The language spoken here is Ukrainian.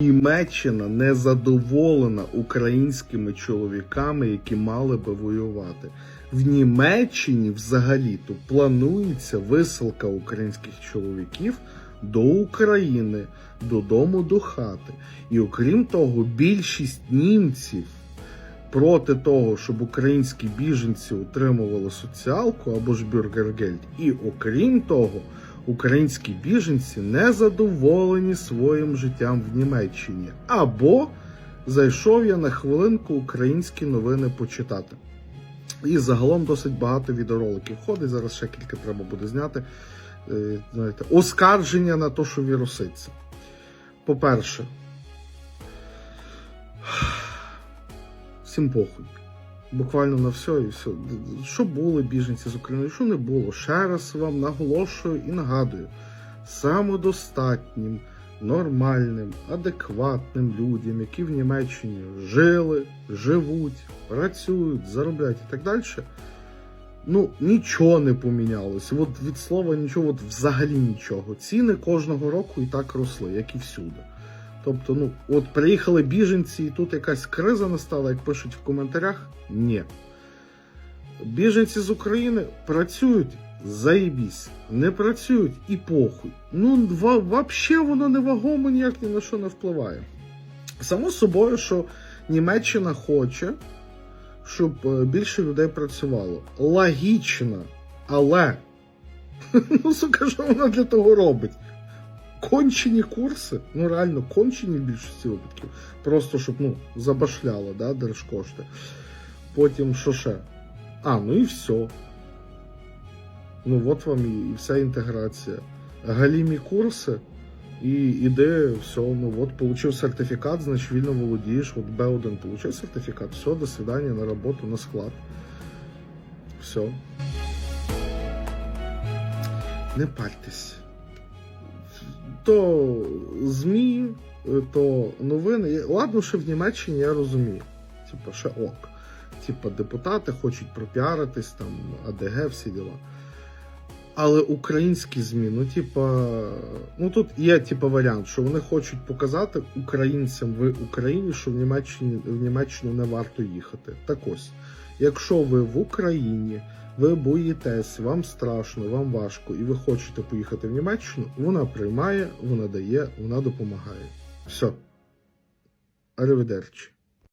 Німеччина не задоволена українськими чоловіками, які мали би воювати. В Німеччині взагалі-то планується висилка українських чоловіків до України, додому до хати. І окрім того, більшість німців проти того, щоб українські біженці отримували соціалку або ж бюргергельд. І окрім того, українські біженці не задоволені своїм життям в Німеччині. Або зайшов я на хвилинку українські новини почитати. І загалом досить багато відеороликів ходить. Зараз ще кілька треба буде зняти. Е, Знаєте, оскарження на те, що віруситься. По-перше, всім похуй. Буквально на все і все. Що були біженці з України, що не було. Ще раз вам наголошую і нагадую: самодостатнім, нормальним, адекватним людям, які в Німеччині жили, живуть, працюють, заробляють і так далі. Ну, нічого не помінялося. От від слова нічого, от взагалі нічого. Ціни кожного року і так росли, як і всюди. Тобто, ну, от приїхали біженці, і тут якась криза настала, як пишуть в коментарях. Ні. Біженці з України працюють, заєбісь. Не працюють і похуй. Ну, вообще воно не вагомо ніяк ні на що не впливає. Само собою, що Німеччина хоче, щоб е, більше людей працювало. Логічно, але ну, сука, що вона для того робить? Кончені курси, ну реально кончені в більшості випадків. Просто щоб ну, забашляло, да, держкошти. Потім що ще? А, ну і все. Ну, от вам і, і вся інтеграція. Галімі курси, і іде, все, ну от, получив сертифікат, значить вільно володієш. От Б1 получив сертифікат, все, до свидання на роботу, на склад. Все. Не парьтесь то ЗМІ, то новини. Ладно, що в Німеччині я розумію. Типа, ще ок. Типа, депутати хочуть пропіаритись, там, АДГ, всі діла. Але українські ЗМІ, ну, типа, ну тут є типа варіант, що вони хочуть показати українцям в Україні, що в Німеччині в Німеччину не варто їхати. Так ось, якщо ви в Україні, ви боїтесь, вам страшно, вам важко, і ви хочете поїхати в Німеччину, вона приймає, вона дає, вона допомагає. Все. Arrivederci.